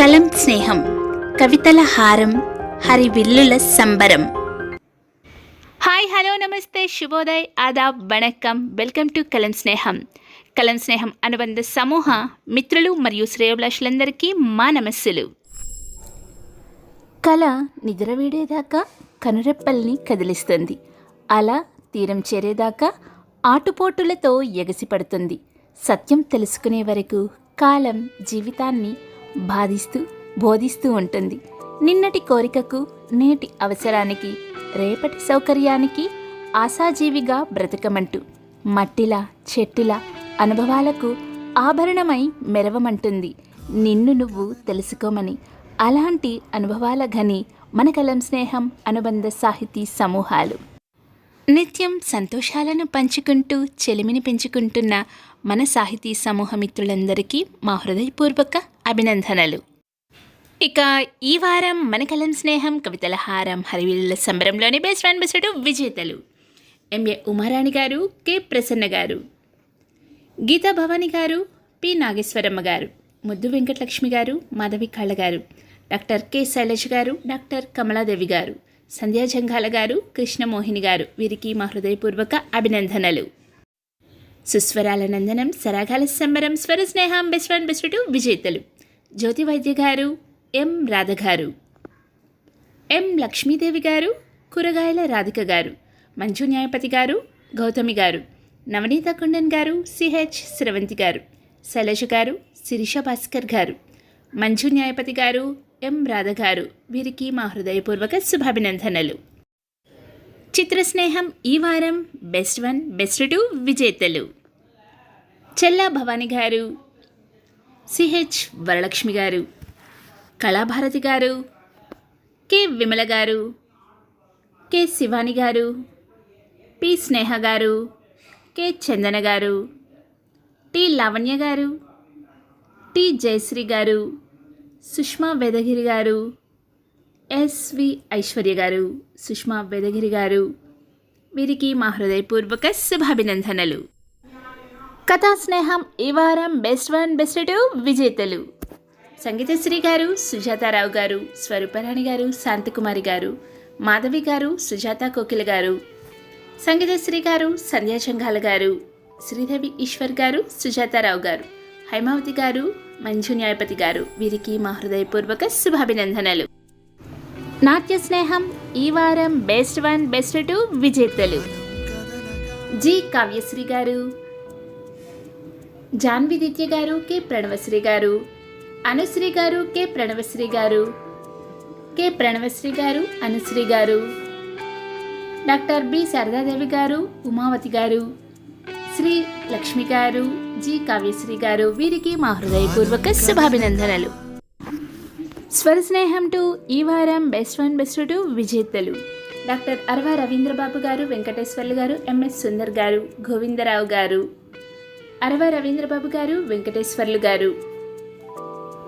కలం స్నేహం కవితల హారం హరివిల్లుల సంబరం. హాయ్ హలో నమస్తే శుభోదయ్ ఆదాబ్ vanakkam. Welcome to Kalam Sneham. కలం స్నేహం అనుబంధ సమూహ మిత్రులు మరియు శ్రేయోభిలాషులందరికీ మా నమస్సులు. కళ నిద్ర వీడేదాకా కనురెప్పల్ని కదిలిస్తుంది. అలా తీరం చేరేదాకా ఆటుపోటులతో ఎగసిపడుతుంది. సత్యం తెలుసుకునే వరకు కాలం జీవితాన్ని బాధిస్తూ బోధిస్తూ ఉంటుంది. నిన్నటి కోరికకు నేటి అవసరానికి రేపటి సౌకర్యానికి ఆశాజీవిగా బ్రతకమంటూ మట్టిలా చెట్టులా అనుభవాలకు ఆభరణమై మెరవమంటుంది. నిన్ను నువ్వు తెలుసుకోమని అలాంటి అనుభవాల ఘని మన కలం స్నేహం అనుబంధ సాహితీ సమూహాలు. నిత్యం సంతోషాలను పంచుకుంటూ చెలిమిని పెంచుకుంటున్న మన సాహితీ సమూహ మిత్రులందరికీ మా హృదయపూర్వక అభినందనలు. ఇక ఈ వారం మన కలం స్నేహం కవితల హారం హరివిల్ల సంబరంలోని బెస్ట్ ఫ్రెండ్ బెస్ట్ విజేతలు. MA Umarani garu K. Prasanna గారు. గీతా భవాని గారు పి. నాగేశ్వరమ్మ గారు. ముద్దు వెంకటలక్ష్మి గారు మాధవి కళ్ళ గారు. Doctor K. శైలజ్ గారు డాక్టర్ కమలాదేవి గారు. సంధ్యా జంఘాల గారు కృష్ణమోహిని గారు వీరికి మా హృదయపూర్వక అభినందనలు. సుస్వరాల నందనం సరాగాల సంబరం స్వర స్నేహం బెస్ట్ వన్ బెస్ట్ టూ విజేతలు. జ్యోతి వైద్య గారు ఎం రాధ గారు. ఎం లక్ష్మీదేవి గారు కూరగాయల రాధిక గారు. మంజు న్యాయపతి గారు గౌతమి గారు. నవనీత కుండన్ గారు సిహెచ్ స్రవంతి గారు. శైలజ గారు శిరీష భాస్కర్ గారు. మంజు న్యాయపతి గారు ఎం రాధ గారు వీరికి మా హృదయపూర్వక శుభాభినందనలు. చిత్రస్నేహం ఈ వారం బెస్ట్ వన్ బెస్ట్ టూ విజేతలు. చెల్లా భవాని గారు సిహెచ్ వరలక్ష్మి గారు కళాభారతి గారు కె విమల గారు కె శివాని గారు పి స్నేహ గారు కె చందన గారు టి లావణ్య గారు టి జయశ్రీ గారు సుష్మా వేదగిరి గారు ఎస్వి ఐశ్వర్య గారు సుష్మా వేదగిరి గారు వీరికి మా హృదయపూర్వక శుభాభినందనలు. కథా స్నేహం ఈ వారం బెస్ట్ వన్ బెస్ట్ టూ విజేతలు. సంగీతశ్రీ గారు సుజాతారావు గారు స్వరూపరాణి గారు శాంతకుమారి గారు మాధవి గారు సుజాత కోకిల గారు సంగీతశ్రీ గారు సంధ్యాచంఘాల గారు శ్రీదేవి ఈశ్వర్ గారు సుజాతారావు గారు హైమావతి గారు మంజు న్యాయపతి గారు వీరికి మా హృదయపూర్వక శుభాభినందనలు. నాట్య స్నేహం ఈ వారం బెస్ట్ వన్ బెస్ట్ టూ విజేతలు. జి. కావ్యశ్రీ గారు జాన్వి దిత్య గారు కె. ప్రణవశ్రీ గారు అనుశ్రీ గారు కె. ప్రణవశ్రీ గారు కె. ప్రణవశ్రీ గారు అనుశ్రీ గారు డాక్టర్ బి. శారదాదేవి గారు ఉమావతి గారు శ్రీ లక్ష్మి గారు జి కావ్యశ్రీ గారు వీరికి మా హృదయపూర్వక శుభాభినందనలు. స్వర స్నేహం టు ఈ వారం బెస్ట్ వన్ బెస్ట్ టూ విజేతలు. డాక్టర్ అరవ రవీంద్రబాబు గారు వెంకటేశ్వర్లు గారు ఎంఎస్ సుందర్ గారు గోవిందరావు గారు. అరవ రవీంద్రబాబు గారు వెంకటేశ్వర్లు గారు.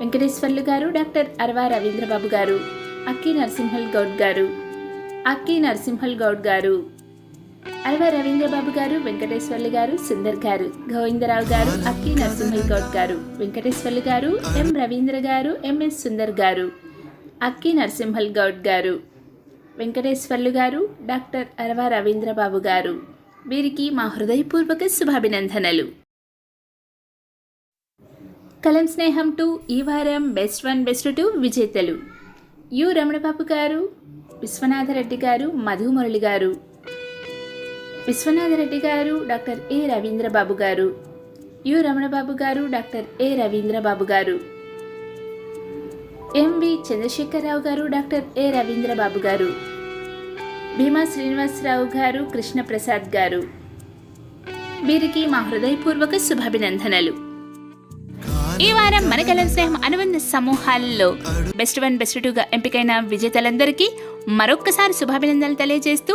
వెంకటేశ్వర్లు గారు డాక్టర్ అరవ రవీంద్రబాబు గారు. అక్కి నరసింహల్ గౌడ్ గారు. అక్కి నరసింహల్ గౌడ్ గారు. అరవ రవీంద్రబాబు గారు వెంకటేశ్వర్లు గారు సుందర్ గారు గోవిందరావు గారు అక్కి నరసింహల్ గౌడ్ గారు వెంకటేశ్వర్లు గారు ఎం రవీంద్ర గారు ఎంఎస్ సుందర్ గారు అక్కి నరసింహల్ గౌడ్ గారు వెంకటేశ్వర్లు గారు డాక్టర్ అరవ రవీంద్రబాబు గారు. వీరికి మా హృదయపూర్వక శుభాభినందనలు. కలం స్నేహం టు ఈ వారం బెస్ట్ వన్ బెస్ట్ టూ విజేతలు. యు రమణబాబు గారు విశ్వనాథరెడ్డి గారు మధు మురళి విశ్వనాథ రెడ్డి గారు డాక్టర్ ఏ రవీంద్రబాబు గారు. యు రమణబాబు గారు డాక్టర్ ఏ రవీంద్రబాబు గారు. ఎంవి చంద్రశేఖరరావు గారు డాక్టర్ ఏ రవీంద్రబాబు గారు. భీమా శ్రీనివాసరావు గారు కృష్ణప్రసాద్ గారు. వీరికి మా హృదయపూర్వక శుభాభినందనలు. ఈ వారం మన కలం స్నేహం అనుబంధ సమూహాల్లో బెస్ట్ వన్ బెస్ట్ టూగా ఎంపికైన విజేతలందరికీ మరొక్కసారి శుభాభినందనలు తెలియజేస్తూ